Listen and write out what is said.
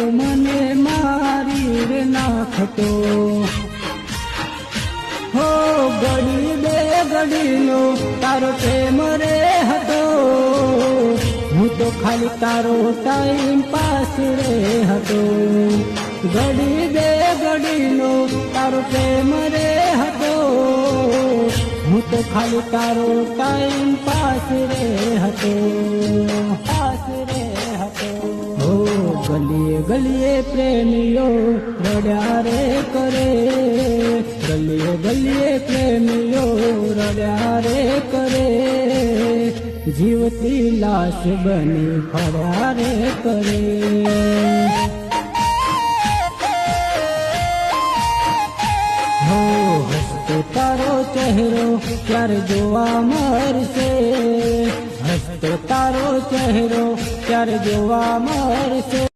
મને મારી રે નાખતો. હો ઘડી બે ઘડીનો તારો પ્રેમ રે હતો. હું તો ખાલી તારો ટાઈમ પાસ રે હતો. ઘડી બે ઘડીનો તારો પ્રેમ રે હતો. હું તો ખાલી તારો ટાઈમ પાસ રે હતો. પાસ રે હતો. ગલીએ ગલીએ પ્રેમીઓ રડ્યા રે કરે. ગલીએ ગલીએ પ્રેમીઓ રડ્યા રે કરે. જીવતી લાશ બની ફર્યા રે કરે. તારો ચહેરો ક્યારે જોવા મળશે. હસતો તારો ચહેરો ક્યારે જોવા મળશે.